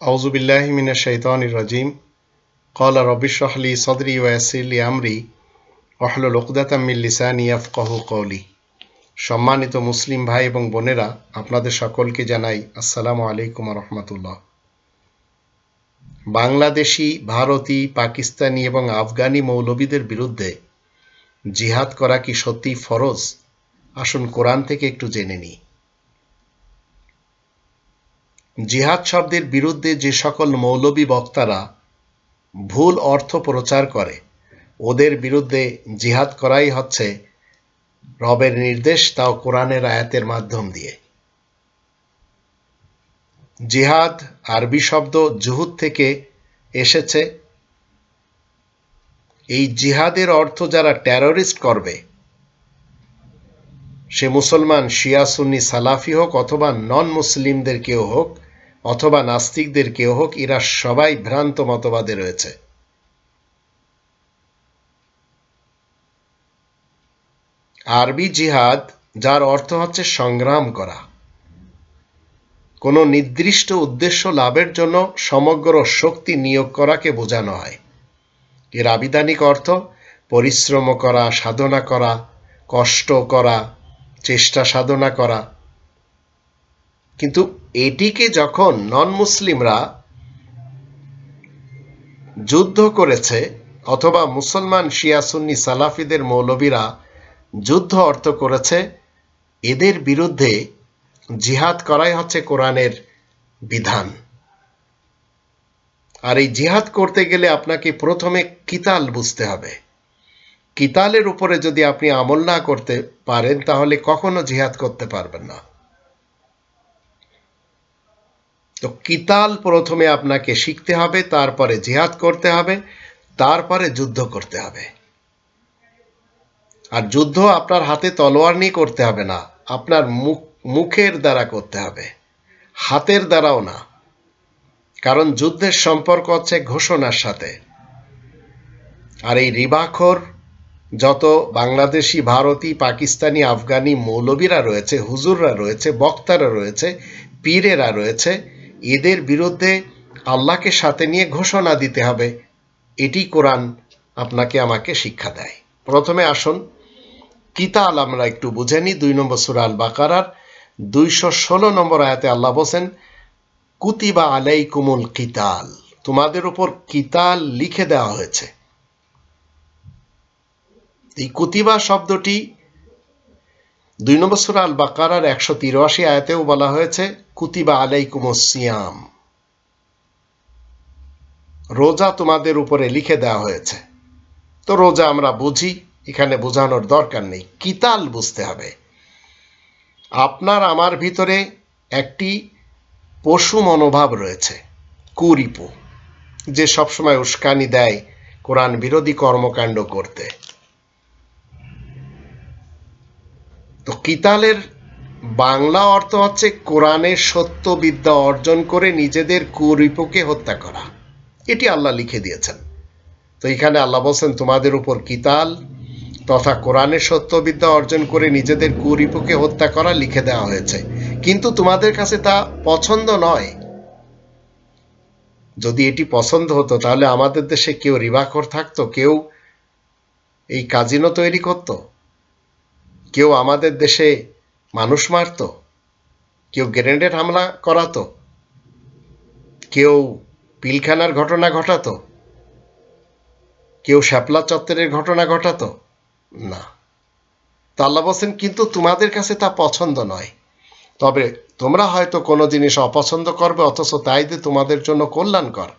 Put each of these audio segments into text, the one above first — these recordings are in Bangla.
أعوذ بالله من الشيطان الرجيم قال رب اشرح لي صدري ويسر لي أمري واحلل عقدة من লিসানি ইয়াফকাহু কওলি সম্মানিত মুসলিম ভাই এবং বোনেরা আপনাদের সকলকে জানাই আসসালামু আলাইকুম রহমতুল্লাহ বাংলাদেশি ভারতী পাকিস্তানি এবং আফগানি মৌলবীদের বিরুদ্ধে জিহাদ করা কি সত্যিই ফরজ আসুন কোরআন থেকে একটু জেনে নিই জিহাদ শব্দের বিরুদ্ধে যে সকল মৌলবী বক্তারা ভুল অর্থ প্রচার করে, ওদের বিরুদ্ধে জিহাদ করাই হচ্ছে রবের নির্দেশ, তাও কোরআনের আয়াতের মাধ্যম দিয়ে। জিহাদ আরবি শব্দ জুহুদ থেকে এসেছে। এই জিহাদের অর্থ যারা টেররিস্ট করবে, সে মুসলমান শিয়া, সুন্নি, সালাফি হোক অথবা নন মুসলিমদের কেউ হোক অথবা নাস্তিকদের কেউ হোক, এরা সবাই ভ্রান্ত মতবাদে রয়েছে। আরবি জিহাদ, যার অর্থ হচ্ছে সংগ্রাম করা। কোনো নির্দিষ্ট উদ্দেশ্য লাভের জন্য সমগ্র শক্তি নিয়োগ করাকে বোঝানো হয়। এর আবিধানিক অর্থ, পরিশ্রম করা, সাধনা করা, কষ্ট করা, চেষ্টা সাধনা করা কিন্তু এটিকে যখন নন মুসলিমরা যুদ্ধ করেছে, অথবা মুসলমান শিয়া সুন্নি সালাফিদের মৌলবীরা যুদ্ধ অর্থ করেছে, এদের বিরুদ্ধে জিহাদ করাই হচ্ছে কোরআনের বিধান। আর এই জিহাদ করতে গেলে আপনাকে প্রথমে কিতাল বুঝতে হবে। কিতালের উপরে যদি আপনি আমল না করতে পারেন, তাহলে কখনো জিহাদ করতে পারবেন না। তো কিতাল প্রথমে আপনাকে শিখতে হবে, তারপরে জিহাদ করতে হবে, তারপরে যুদ্ধ করতে হবে। আর যুদ্ধ আপনার হাতে তলোয়ার নিয়ে করতে হবে না, আপনার মুখ, মুখের দ্বারা করতে হবে, হাতের দ্বারাও না। কারণ যুদ্ধের সম্পর্ক হচ্ছে ঘোষণার সাথে। আর এই রিবাখর, যত বাংলাদেশি, ভারতী, পাকিস্তানি, আফগানি মৌলবীরা রয়েছে, হুজুররা রয়েছে, বক্তারা রয়েছে, পীরেরা রয়েছে এদের বিরুদ্ধে আল্লাহকে সাথে নিয়ে ঘোষণা দিতে হবে। এটি কোরআন আপনাকে আমাকে শিক্ষা দেয়। প্রথমে আসুন, কিতাল আমরা একটু বুঝে নিই। দুই নম্বর সুরাল বাকারার দুইশো ষোলো নম্বর আয়াতে আল্লাহ বসেন কুতিবা আলাই কুমুল কিতাল। তোমাদের উপর কিতাল লিখে দেওয়া হয়েছে। এই কুতিবা শব্দটি দুই নম্বর সুরা আল বাকারার একশো তিরাশি আয়াতেও বলা হয়েছে, কুতিবা আলাই সিয়াম। রোজা তোমাদের উপরে লিখে দেওয়া হয়েছে। তো রোজা আমরা বুঝি, এখানে বোঝানোর দরকার নেই। কিতাল বুঝতে হবে? আপনার আমার ভিতরে একটি পশু মনোভাব রয়েছে, কুরিপু, যে সবসময় উস্কানি দেয় কোরআন বিরোধী কর্মকাণ্ড করতে। তো কিতালের বাংলা অর্থ হচ্ছে কোরআনের সত্য বিদ্যা অর্জন করে নিজেদের কুরিপুকে হত্যা করা। এটি আল্লাহ লিখে দিয়েছেন। তো এখানে আল্লাহ বলছেন, তোমাদের উপর কিতাল তথা কোরআনের সত্যবিদ্যা অর্জন করে নিজেদের কুরিপুকে হত্যা করা লিখে দেওয়া হয়েছে। কিন্তু তোমাদের কাছে তা পছন্দ নয়। যদি এটি পছন্দ হতো, তাহলে আমাদের দেশে কেউ রিবাকর থাকতো, কেউ এই কাজিনো তৈরি করত। কেউ আমাদের দেশে মানুষ মারত, কেউ গ্রেনেডের হামলা করাতো, কেউ পিলখানার ঘটনা ঘটাতো, কেউ শ্যাপলা চত্বরের ঘটনা ঘটাতো, না। তো আল্লাহ বলছেন, কিন্তু তোমাদের কাছে তা পছন্দ নয়। তবে তোমরা হয়তো কোনো জিনিস অপছন্দ করবে, অথচ তাই যে তোমাদের জন্য কল্যাণকর।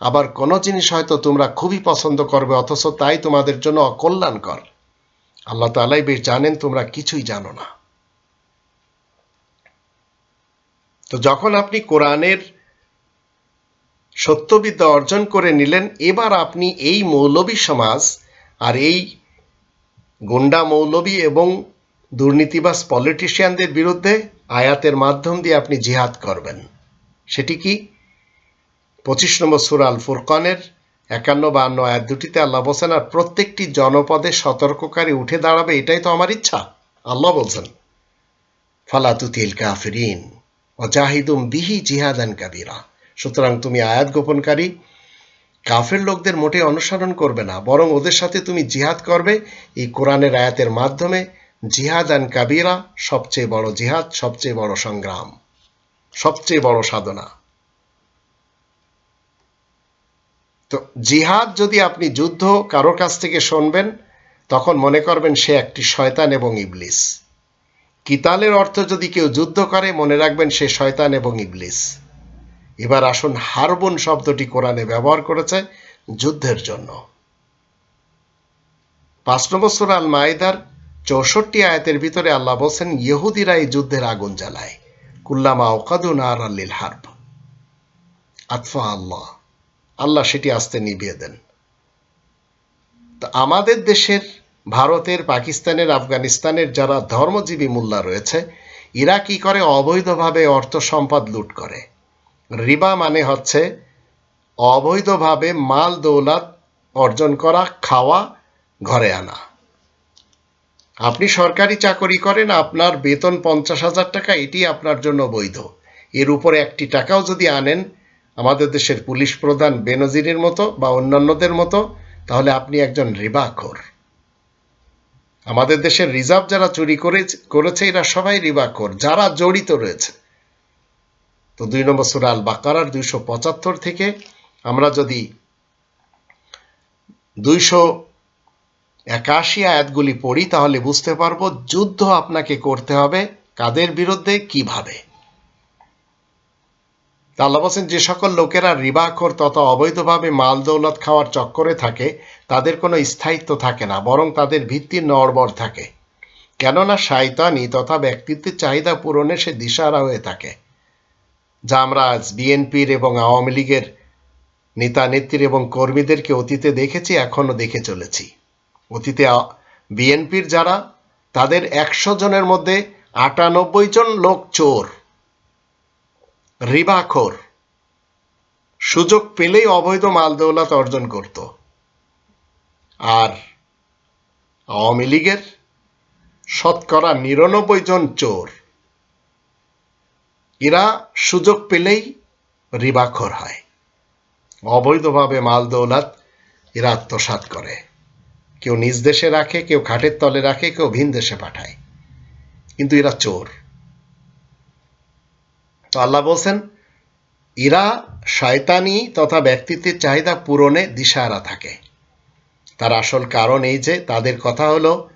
আবার কোনো জিনিস হয়তো তোমরা খুবই পছন্দ করবে, অথচ তাই তোমাদের জন্য অকল্যাণকর। আল্লাহ তালাই বেশ জানেন তোমরা কিছুই জানো না। তো যখন আপনি কোরআনের সত্যবিদ্যা অর্জন করে নিলেন, এবার আপনি এই মৌলবী সমাজ আর এই গুন্ডা মৌলবী এবং দুর্নীতিবাস পলিটিশিয়ানদের বিরুদ্ধে আয়াতের মাধ্যম দিয়ে আপনি জিহাদ করবেন। সেটি কি? পঁচিশ নম্বর সুর আল ফুরকানের একান্ন বান্ন আয়াত দুটিতে আল্লাহ বলছেন, আর প্রত্যেকটি জনপদে সতর্ককারী উঠে দাঁড়াবে, এটাই তো আমার ইচ্ছা। আল্লাহ বলছেন ফালাতুতিল ও জাহিদুম বিহি জিহাদান কাবিরা। সুতরাং তুমি আয়াত গোপনকারী, কাফের লোকদের মোটে অনুসরণ করবে না, বরং ওদের সাথে তুমি জিহাদ করবে। এই কোরআনের আয়াতের মাধ্যমে জিহাদ আন কাবিরা সবচেয়ে বড় জিহাদ, সবচেয়ে বড় সংগ্রাম, সবচেয়ে বড় সাধনা। তো জিহাদ যদি আপনি যুদ্ধ কারোর কাছ থেকে শুনবেন, তখন মনে করবেন সে একটি শয়তান এবং ইবলিস। কিতালের অর্থ যদি কেউ যুদ্ধ করে, মনে রাখবেন সে শয়তান এবং ইবলিস। এবার আসুন হারবন শব্দটি কোরআনে ব্যবহার করেছে যুদ্ধের জন্য। পাঁচ নম্বর সুরা আল মায়েদার চৌষট্টি আয়াতের ভিতরে আল্লাহ বলছেন, ইহুদিরা এই যুদ্ধের আগুন জ্বালায়। কুল্লামা ওকাদু নার আল্লিল হার্ব। আতফা আল্লাহ। আল্লাহ সেটি আস্তে নিভিয়ে দেন। তো আমাদের দেশের, ভারতের, পাকিস্তানের, আফগানিস্তানের যারা ধর্মজীবী মোল্লা রয়েছে, এরা কি করে অবৈধভাবে অর্থ সম্পদ লুট করে? রিবা মানে হচ্ছে অবৈধভাবে মাল দৌলাত অর্জন করা, খাওয়া, ঘরে আনা। আপনি সরকারি চাকরি করেন, আপনার বেতন পঞ্চাশ হাজার টাকা, এটি আপনার জন্য বৈধ। এর উপরে একটি টাকাও যদি আনেন আমাদের দেশের পুলিশ প্রধান বেনজিরের মতো বা অন্যান্যদের মতো, তাহলে আপনি একজন রিবাখোর। আমাদের দেশের রিজার্ভ যারা চুরি করে করেছে, এরা সবাই রিবাখোর, যারা জড়িত রয়েছে। তো দুই নম্বর সুরা আল বাকারার দুইশো পঁচাত্তর থেকে আমরা যদি দুইশো একাশি আয়াতগুলি পড়ি, তাহলে বুঝতে পারব যুদ্ধ আপনাকে করতে হবে, কাদের বিরুদ্ধে, কীভাবে? আল্লাহ বলছেন, যে সকল লোকেরা রিবাখর তথা অবৈধভাবে মাল দৌলত খাওয়ার চক্করে থাকে, তাদের কোনো স্থায়িত্ব থাকে না, বরং তাদের ভিত্তি নড়বড় থাকে। কেননা শায়তানি তথা ব্যক্তিত্বের চাহিদা পূরণে সে দিশারা হয়ে থাকে। যা আমরা আজ বিএনপির এবং আওয়ামী লীগের নেতা, নেত্রীর এবং কর্মীদেরকে অতীতে দেখেছি, এখনও দেখে চলেছি। অতীতে বিএনপির যারা, তাদের একশো জনের মধ্যে আটানব্বই জন লোক চোর। রিবাখোর। সুযোগ পেলেই অবৈধ মাল দৌলত অর্জন করত। আর আওয়ামী লীগের শতকরা নিরানব্বই জন চোর, এরা সুযোগ পেলেই রিবাখর হয়। অবৈধভাবে মাল দৌলত এরা আত্মসাত করে। কেউ নিজ দেশে রাখে, কেউ খাটের তলে রাখে, কেউ ভিন দেশে পাঠায়। কিন্তু এরা চোর। তো আল্লাহ বলছেন এরা শয়তানি তথা ব্যক্তিত্বের চাহিদা পূরণে দিশাহারা থাকে। তার আসল কারণ এই যে, তাদের কথা হলো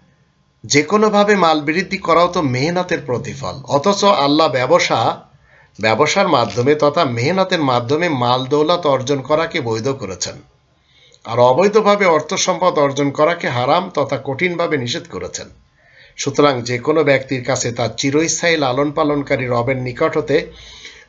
যে কোনোভাবে মাল বৃদ্ধি করাও তো মেহনতের প্রতিফল। অথচ আল্লাহ ব্যবসা, ব্যবসার মাধ্যমে তথা মেহনতের মাধ্যমে মাল দৌলত অর্জন করাকে বৈধ করেছেন। আর অবৈধভাবে অর্থ সম্পদ অর্জন করাকে হারাম তথা কঠিনভাবে নিষেধ করেছেন। সুতরাং যে কোনো ব্যক্তির কাছে তার চিরস্থায়ী লালন পালনকারী রবের নিকট হতে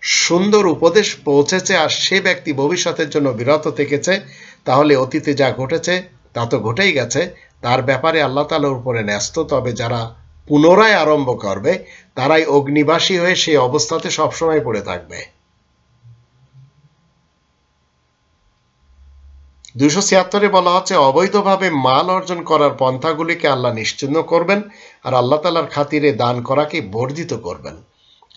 সুন্দর উপদেশ পৌঁছেছে আর সে ব্যক্তি ভবিষ্যতের জন্য বিরত থেকেছে, তাহলে অতীতে যা ঘটেছে, তা তো ঘটেই গেছে। তার ব্যাপারে আল্লাহ তালার উপরে ন্যস্ত, তবে যারা পুনরায় আরম্ভ করবে, তারাই অগ্নিবাসী হয়ে সেই অবস্থাতে সবসময় পড়ে থাকবে। দুইশো ছিয়াত্তরে বলা হচ্ছে, অবৈধভাবে মাল অর্জন করার পন্থাগুলিকে আল্লাহ নিশ্চিন্ন করবেন আর আল্লাহ তালার খাতিরে দান করাকে বর্ধিত করবেন।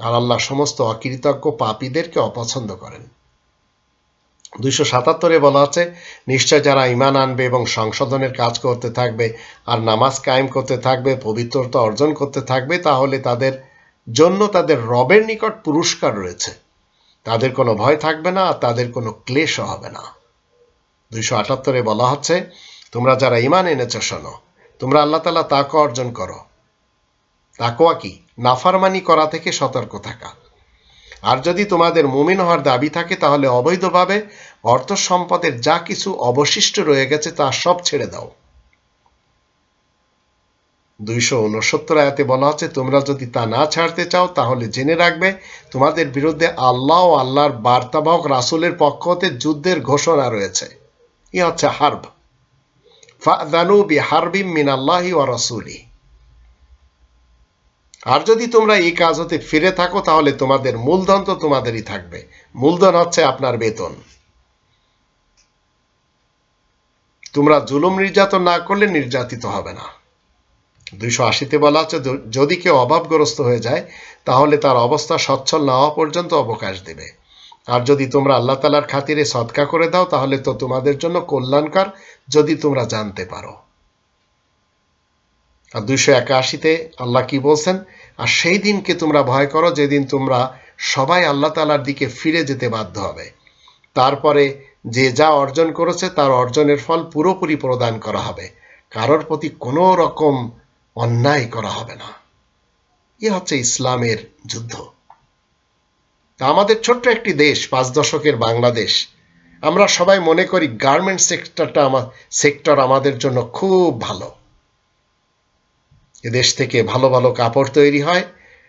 আর আল্লাহ সমস্ত অকৃতজ্ঞ পাপীদেরকে অপছন্দ করেন। দুইশো সাতাত্তরে বলা আছে নিশ্চয় যারা ইমান আনবে এবং সংশোধনের কাজ করতে থাকবে আর নামাজ কায়েম করতে থাকবে, পবিত্রতা অর্জন করতে থাকবে, তাহলে তাদের জন্য তাদের রবের নিকট পুরস্কার রয়েছে। তাদের কোনো ভয় থাকবে না আর তাদের কোনো ক্লেশও হবে না। দুইশো আটাত্তরে বলা হচ্ছে, তোমরা যারা ইমান এনেছ শোনো, তোমরা আল্লাহ তালা তাকো অর্জন করো। তাকোয়া কি? নাফারমানি করা থেকে সতর্ক থাকা। আর যদি তোমাদের মুমিন হওয়ার দাবি থাকে, তাহলে অবৈধভাবে অর্থ সম্পদের যা কিছু অবশিষ্ট রয়ে গেছে, তা সব ছেড়ে দাও। দুইশো উনসত্তর আয়াতে বলা হচ্ছে, তোমরা যদি তা না ছাড়তে চাও, তাহলে জেনে রাখবে, তোমাদের বিরুদ্ধে আল্লাহ ও আল্লাহর বার্তাবাহক রাসুলের পক্ষ হতে যুদ্ধের ঘোষণা রয়েছে। ই হচ্ছে হার্ব। ফাদানু বি হারবিম মিন আল্লাহি ও রাসুলি। আর যদি তোমরা এই কাজ হতে ফিরে থাকো, তাহলে তোমাদের মূলধন তো তোমাদেরই থাকবে। মূলধন হচ্ছে আপনার বেতন। তোমরা জুলুম নির্যাতন না করলে নির্যাতিত হবে না। দুইশো আশিতে বলা হচ্ছে যদি কেউ অভাবগ্রস্ত হয়ে যায়, তাহলে তার অবস্থা সচ্ছল না হওয়া পর্যন্ত অবকাশ দেবে। আর যদি তোমরা আল্লাহ তালার খাতিরে সৎকা করে দাও, তাহলে তো তোমাদের জন্য কল্যাণকর যদি তোমরা জানতে পারো। আর দুইশো একাশিতে আল্লাহ কি বলছেন? আর সেই দিনকে তোমরা ভয় করো যেদিন তোমরা সবাই আল্লাহ তালার দিকে ফিরে যেতে বাধ্য হবে। তারপরে যে যা অর্জন করেছে, তার অর্জনের ফল পুরোপুরি প্রদান করা হবে। কারোর প্রতি কোনো রকম অন্যায় করা হবে না। এ হচ্ছে ইসলামের যুদ্ধ। আমাদের ছোট্ট একটি দেশ, পাঁচ দশকের বাংলাদেশ। আমরা সবাই মনে করি গার্মেন্ট সেক্টরটা আমার সেক্টর আমাদের জন্য খুব ভালো। এদেশ থেকে ভালো ভালো কাপড় তৈরি হয়,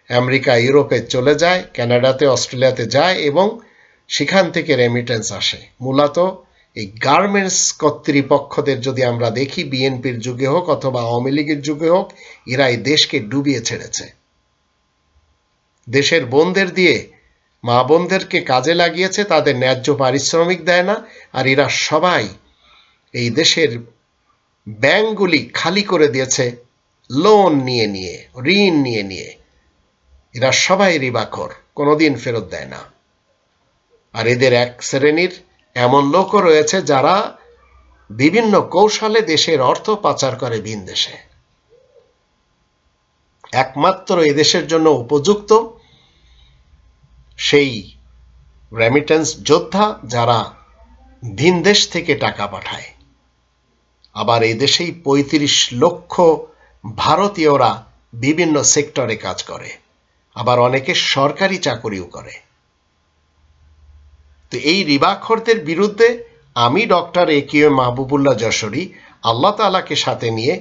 আমেরিকা, ইউরোপে চলে যায়, কানাডাতে, অস্ট্রেলিয়াতে যায় এবং সেখান থেকে রেমিটেন্স আসে। মূলত এই গার্মেন্টস কর্তৃপক্ষদের যদি আমরা দেখি বিএনপির যুগে হোক অথবা আওয়ামী লীগের যুগে হোক, এরা এই দেশকে ডুবিয়ে ছেড়েছে। দেশের বোনদের দিয়ে মা বোনদেরকে কাজে লাগিয়েছে, তাদের ন্যায্য পারিশ্রমিক দেয় না, আর এরা সবাই এই দেশের ব্যাংকগুলি খালি করে দিয়েছে লোন নিয়ে নিয়ে, ঋণ নিয়ে নিয়ে। এরা সবাই রিবাখর কোনোদিন ফেরত দেয় না। আর এদের এক শ্রেণির এমন লোকও রয়েছে যারা বিভিন্ন কৌশলে দেশের অর্থ পাচার করে ভিন দেশে। একমাত্র এদেশের জন্য উপযুক্ত সেই রেমিটেন্স যোদ্ধা যারা ভিন দেশ থেকে টাকা পাঠায়। আবার এই দেশেই পঁয়ত্রিশ লক্ষ ভারতীয়রা বিভিন্ন সেক্টরে কাজ করে। আবার অনেকে সরকারি চাকরিও করে। তো এই রিবাখরদের বিরুদ্ধে আমি doctor A Q Mahbubullah Jashori Allah তালাকে সাথে নিয়ে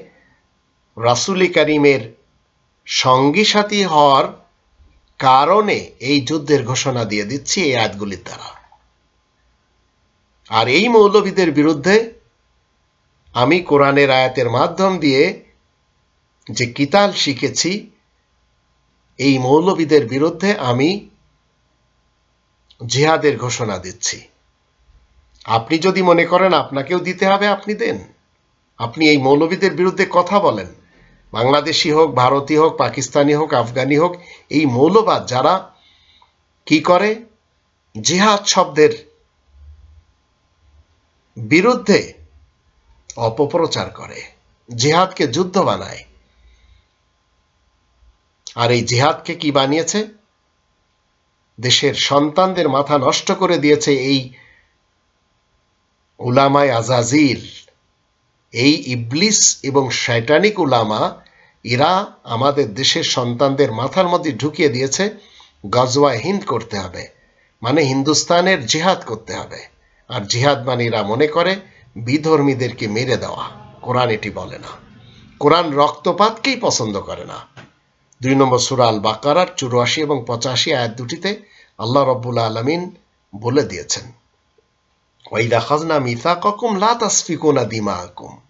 রাসুলি করিমের সঙ্গী সাথী হওয়ার কারণে এই যুদ্ধের ঘোষণা দিয়ে দিচ্ছি এই আয়াতগুলির দ্বারা আর এই মৌলবীদের বিরুদ্ধে আমি কোরআনের আয়াতের মাধ্যম দিয়ে যে কিতাল শিখেছি, এই মৌলবীদের বিরুদ্ধে আমি জিহাদের ঘোষণা দিচ্ছি। আপনি যদি মনে করেন আপনাকেও দিতে হবে, আপনি দেন। আপনি এই মৌলবীদের বিরুদ্ধে কথা বলেন। বাংলাদেশি হোক ভারতীয় হোক, পাকিস্তানি হোক, আফগানি হোক, এই মৌলবাদ যারা কি করে? জিহাদ শব্দের বিরুদ্ধে অপপ্রচার করে, জিহাদকে যুদ্ধ বানায়। আর এই জিহাদকে কি বানিয়েছে? দেশের সন্তানদের মাথা নষ্ট করে দিয়েছে এই উলামায় আজাজির। এই ইবলিস এবং শৈটানিক উলামা এরা আমাদের দেশের সন্তানদের মাথার মধ্যে ঢুকিয়ে দিয়েছে গজওয়া হিন্দ করতে হবে। মানে হিন্দুস্তানের জিহাদ করতে হবে। আর জিহাদ মানে এরা মনে করে বিধর্মীদেরকে মেরে দেওয়া। কোরআন এটি বলে না। কোরআন রক্তপাতকেই পছন্দ করে না। দুই নম্বর সুরাল বাকারার চুরাশি এবং পঁচাশি আয়াত দুটিতে আল্লাহ রব্বুল আলমিন বলে দিয়েছেন ওয়াইদা খাজনা মিথা ককুম লা দিমা আকুম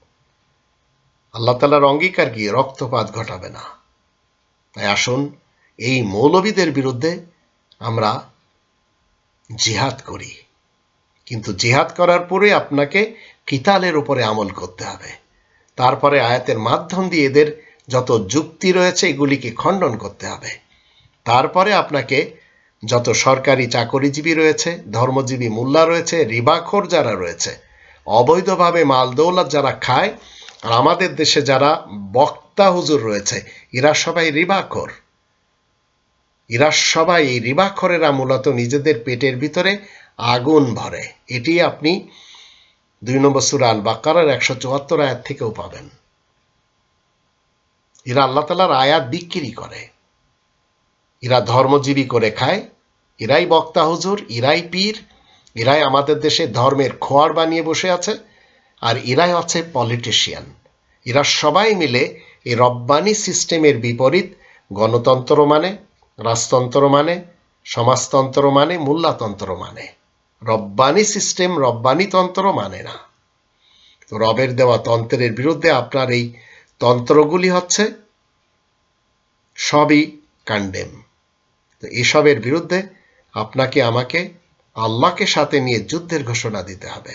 আল্লাহ তালার অঙ্গীকার গিয়ে রক্তপাত ঘটাবে না। তাই আসুন, এই মৌলবীদের বিরুদ্ধে আমরা জিহাদ করি। কিন্তু জিহাদ করার পরে আপনাকে কিতালের উপরে আমল করতে হবে। তারপরে আয়াতের মাধ্যম দিয়ে এদের যত যুক্তি রয়েছে এগুলিকে খণ্ডন করতে হবে। তারপরে আপনাকে যত সরকারি চাকরিজীবী রয়েছে, ধর্মজীবী মোল্লা রয়েছে, রিবাখোর যারা রয়েছে, অবৈধভাবে মাল মালদৌলত যারা খায় আর আমাদের দেশে যারা বক্তা হুজুর রয়েছে, এরা সবাই রিবাখোর। এরা সবাই এই রিবাখরেরা মূলত নিজেদের পেটের ভিতরে আগুন ভরে। এটি আপনি দুই নম্বর সুরা আল একশো চুয়াত্তর আয়াত থেকেও পাবেন। এরা আল্লাহ তালার আয়াত বিক্রি করে। এরা ধর্মজীবী করে খায়। এরাই বক্তা হুজুর, এরাই পীর, এরাই আমাদের দেশে ধর্মের খোয়ার বানিয়ে বসে আছে। আর এরাই হচ্ছে পলিটিশিয়ান। এরা সবাই মিলে এই রব্বানি সিস্টেমের বিপরীত গণতন্ত্র মানে রাজতন্ত্র মানে সমাজতন্ত্র মানে মূল্যতন্ত্র মানে। রব্বানি সিস্টেম রব্বানি তন্ত্র মানে না। তো রবের দেওয়া তন্ত্রের বিরুদ্ধে আপনার এই তন্ত্রগুলি হচ্ছে সবই কান্ডেম তো এসবের বিরুদ্ধে আপনাকে, আমাকে, আল্লাহকে সাথে নিয়ে যুদ্ধের ঘোষণা দিতে হবে।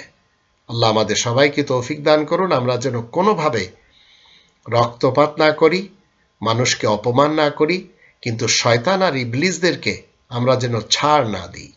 আল্লাহ আমাদের সবাইকে তৌফিক দান করুন। আমরা যেন কোনোভাবে রক্তপাত না করি, মানুষকে অপমান না করি, কিন্তু শয়তান আর ইবলিসদেরকে আমরা যেন ছাড় না দিই।